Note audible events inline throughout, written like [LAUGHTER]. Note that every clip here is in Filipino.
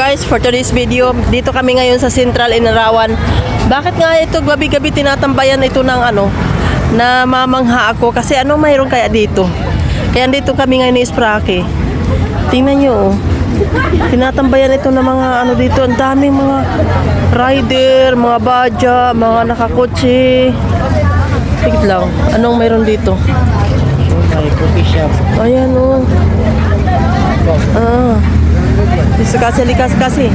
guys, for today's video, dito kami ngayon sa Central Inarawan. Bakit nga ito gabi-gabi tinatambayan ito ng ano, na mamangha ako kasi ano mayroon kaya dito? Kaya dito kami ngayon ni Sprake. Tingnan nyo oh. Tinatambayan ito ng mga ano dito, ang daming mga rider, mga badya, mga nakakotse. Tigit lang, anong mayroon dito? May coffee shop. Ayan oh. Kasi likas kasi.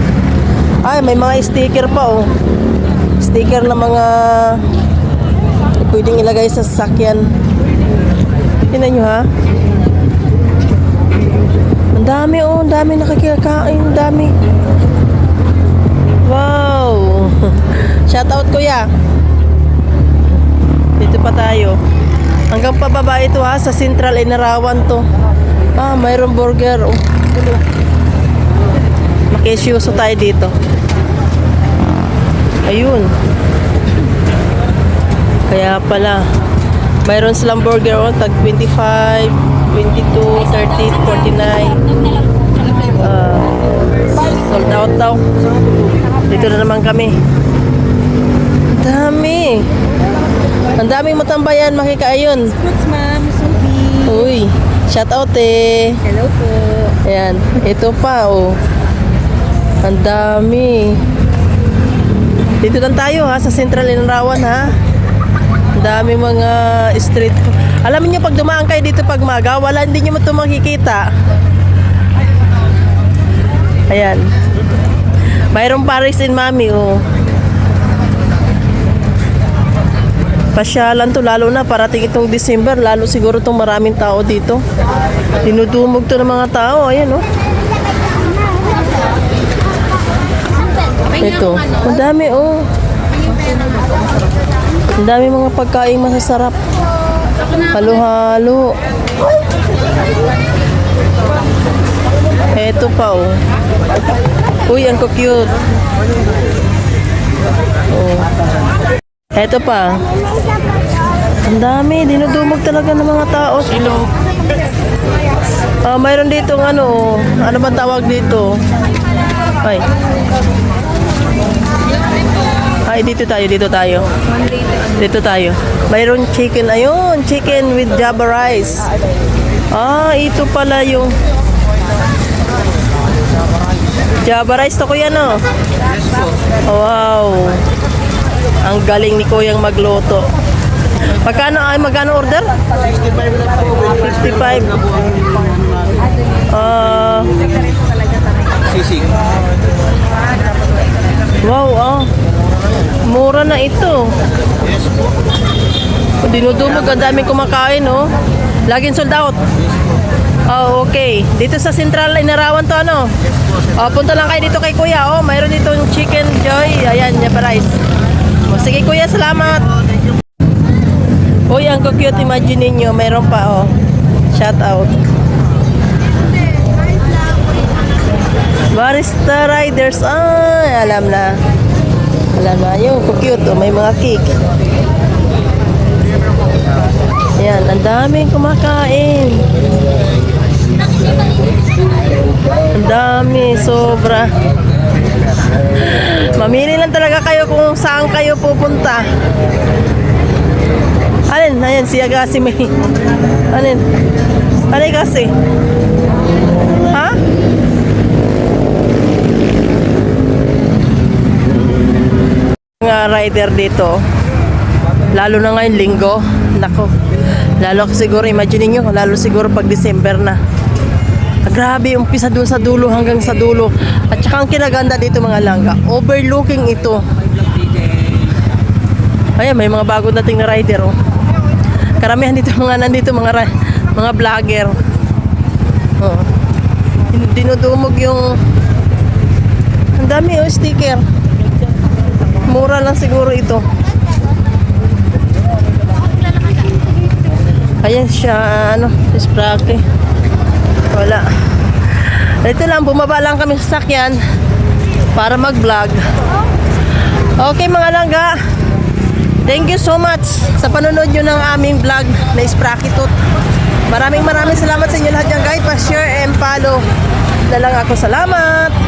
Ay, may mga sticker pa oh. Sticker na mga pwedeng ilagay sa sasakyan. Tingnan nyo ha. Ang dami oh, ang dami nakikikain, ang dami. Wow! [LAUGHS] Shout out kuya. Dito pa tayo. Hanggang pababa ito ha, sa Central Inarawan to. Ah, mayroong burger. Oh, Makisyoso tayo dito. Ayun. Kaya pala, mayroon silang burger oh, tag 25, 22, 30, 49. Ah, sold out daw. Dito na naman kami. Dami. Ang daming matambayan, makikaayon. Fruits, ma'am. Uy, shout out eh. Hello po. Ayan, ito pa oh. Ang dami. Dito lang tayo ha, sa Central Inarawan ha. Ang dami mga street food. Alam niyo pag dumaan kayo dito pag maga, wala hindi niyo ito makikita. Ayan. Mayroong Paris in Mami oh. Pasyalan to lalo na parating itong December lalo siguro itong maraming tao dito. Dinudumog to ng mga tao. Ayan oh. Ito. Ang dami oh. Ang dami mga pagkain masasarap. Halo-halo. Ito pa oh. Uy, ang cute. Oh. Ito pa. Ang dami, dinudumog talaga ng mga tao. Silo. Ah, mayroon dito ano, ano ba tawag dito? Ay. Ay, dito tayo, dito tayo. Dito tayo. Mayroon chicken, ayun, chicken with java rice. Ah, ito pala yung Java rice to kuya no? Wow. Ang galing ni Kuyang magluto. Magkano ay magkano order? 55. Ah, Sisig. Wow, ah. Mura na ito. Dinudumog, ang daming kumakain, oh. Laging sold out. Oh, okay. Dito sa Central Inarawan to, ano? Oh, punta lang kayo dito kay Kuya, oh. Mayroon ditong chicken joy. Ayan, Java rice. Oh, sige, Kuya, salamat. Uy, ang cute. Imagine ninyo, mayroon pa, oh. Shout out. Barista Riders. Ay, alam na. Alam na. Yung cute. Oh, may mga cake. Yan, ang daming kumakain. Ang dami, sobra. [LAUGHS] Mamili lang talaga kayo kung saan kayo pupunta. Alin? Ayan, si Agassi may... Alin? Alin kasi? Rider dito, lalo na ngayon linggo, nako, lalo siguro, imagine niyo lalo siguro pag December na. Grabe, umpisa dun sa dulo hanggang sa dulo. At saka ang kinaganda dito mga langga, overlooking ito. Ayan, may mga bago dating na rider, oh. Karamihan dito mga nandito mga mga vlogger. Oh. Din- Dinudumog yung ang dami oh sticker. Mura lang siguro ito. Ayan siya, ano, sprake. Wala. Ito lang, bumaba lang kami sa sakyan para mag-vlog. Okay mga langga, thank you so much sa panonood nyo ng aming vlog na Sprakitot. Maraming maraming salamat sa inyo lahat dyan guys. Pa-share and follow na lang ako. Salamat!